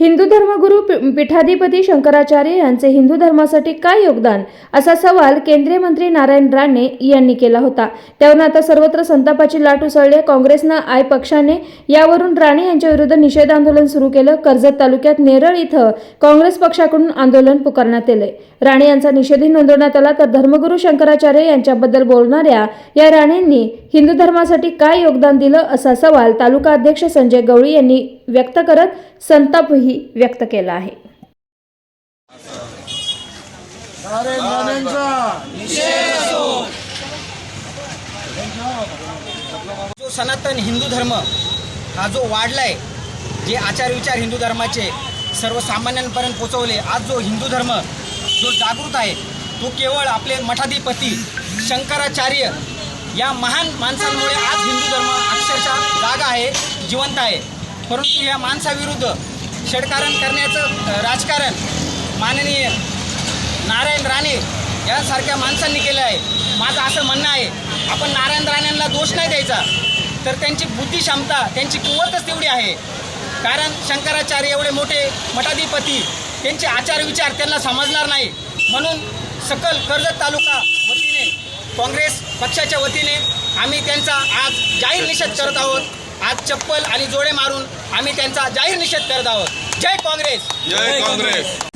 हिंदू धर्मगुरू पीठाधिपती शंकराचार्य यांचे हिंदू धर्मासाठी काय योगदान? असा सवाल केंद्रीय मंत्री नारायण राणे यांनी केला होता. त्यावरून आता सर्वत्र संतापाची लाट उसळली काँग्रेसनं आय पक्षाने यावरून राणे यांच्या विरुद्ध निषेध आंदोलन सुरू केलं. कर्जत तालुक्यात नेरळ इथं काँग्रेस पक्षाकडून आंदोलन पुकारण्यात आले राणे यांचा निषेधही नोंदवण्यात आला. तर धर्मगुरू शंकराचार्य यांच्याबद्दल बोलणाऱ्या या राणेंनी हिंदू धर्मासाठी काय योगदान दिलं? असा सवाल तालुका अध्यक्ष संजय गवळी यांनी व्यक्त करत संताप संतापही व्यक्त केला आहे. जो सनातन हिंदू धर्म हा जो वाढलाय जे आचार विचार हिंदू धर्माचे सर्वसामान्यांपर्यंत पोचवले आज जो हिंदू धर्म जो जागृत आहे तो केवळ आपले मठाधिपती शंकराचार्य या महान माणसांमुळे आज हिंदू धर्म अक्षरशः जागा आहे जिवंत आहे. परंतु या माणसाविरुद्ध षडकारण करण्याचं राजकारण माननीय नारायण राणे यासारख्या माणसांनी केलं आहे. माझं असं म्हणणं आहे आपण नारायण राणेंना दोष नाही द्यायचा तर त्यांची बुद्धी क्षमता त्यांची कुवतच तेवढी आहे. कारण शंकराचार्य एवढे मोठे मठाधिपती त्यांचे आचार विचार त्यांना समजणार नाही. म्हणून सकल कर्जत तालुका वतीने काँग्रेस पक्षाच्या वतीने आम्ही त्यांचा आज जाहीर निषेध करत आहोत. आज चप्पल आणि जोडे मारून आम्ही त्यांचा जाहीर निषेध करत आहोत. जय काँग्रेस. जय काँग्रेस.